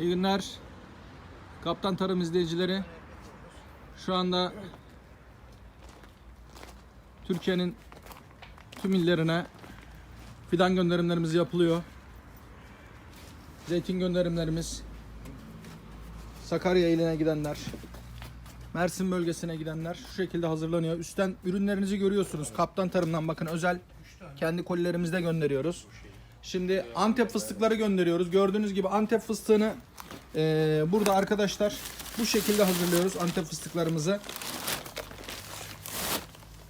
İyi günler. Kaptan Tarım izleyicileri. Şu anda Türkiye'nin tüm illerine fidan gönderimlerimiz yapılıyor. Zeytin gönderimlerimiz Sakarya iline gidenler, Mersin bölgesine gidenler şu şekilde hazırlanıyor. Üstten ürünlerinizi görüyorsunuz. Kaptan Tarım'dan bakın özel kendi kolilerimizde gönderiyoruz. Şimdi Antep fıstıkları gönderiyoruz. Gördüğünüz gibi Antep fıstığını eee, burada arkadaşlar bu şekilde hazırlıyoruz Antep fıstıklarımızı.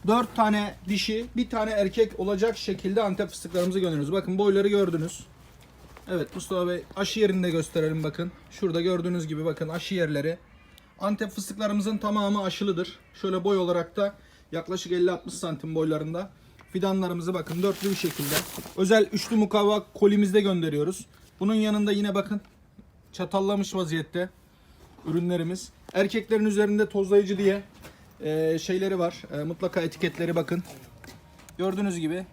4 tane dişi, bir tane erkek olacak şekilde Antep fıstıklarımızı gönderiyoruz. Bakın boyları gördünüz. Evet Mustafa Bey aşı yerini de gösterelim bakın. Şurada gördüğünüz gibi bakın aşı yerleri. Antep fıstıklarımızın tamamı aşılıdır. Şöyle boy olarak da yaklaşık 50-60 santim boylarında. Fidanlarımızı bakın dörtlü bir şekilde. Özel üçlü mukavva kolimizde gönderiyoruz. Bunun yanında yine bakın çatallamış vaziyette ürünlerimiz. Erkeklerin üzerinde tozlayıcı diye e, şeyleri var. E, mutlaka etiketleri bakın. Gördüğünüz gibi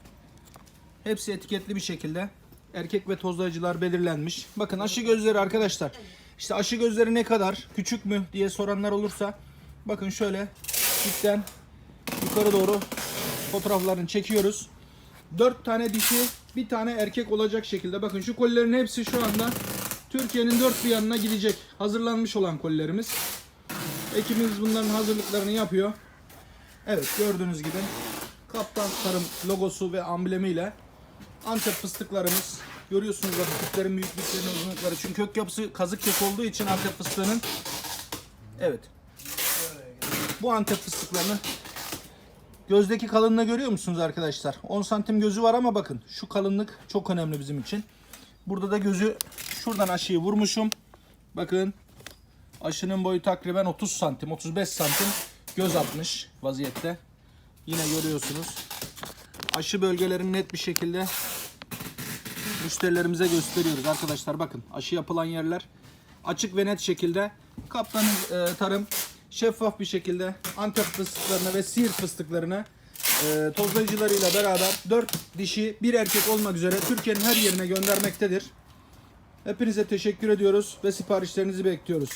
hepsi etiketli bir şekilde erkek ve tozlayıcılar belirlenmiş. Bakın aşı gözleri arkadaşlar. İşte aşı gözleri ne kadar küçük mü diye soranlar olursa bakın şöyle dipten yukarı doğru fotoğraflarını çekiyoruz. 4 tane dişi, bir tane erkek olacak şekilde. Bakın şu kolilerin hepsi şu anda Türkiye'nin dört bir yanına gidecek. Hazırlanmış olan kolilerimiz. Ekibimiz bunların hazırlıklarını yapıyor. Evet gördüğünüz gibi Kaptan Tarım logosu ve amblemiyle Antep fıstıklarımız görüyorsunuz bakın küplerin büyüklüklerini uzunlukları. Çünkü kök yapısı kazık kök olduğu için Antep fıstığının Evet. Bu Antep fıstıklarını Gözdeki kalınlığı görüyor musunuz arkadaşlar? 10 santim gözü var ama bakın şu kalınlık çok önemli bizim için. Burada da gözü şuradan aşıyı vurmuşum. Bakın aşının boyu takriben 30 santim 35 santim göz atmış vaziyette. Yine görüyorsunuz. Aşı bölgelerini net bir şekilde müşterilerimize gösteriyoruz arkadaşlar. Bakın aşı yapılan yerler açık ve net şekilde kaptanın e, tarım şeffaf bir şekilde Antep fıstıklarını ve Siirt fıstıklarını e, tozlayıcılarıyla beraber 4 dişi bir erkek olmak üzere Türkiye'nin her yerine göndermektedir. Hepinize teşekkür ediyoruz ve siparişlerinizi bekliyoruz.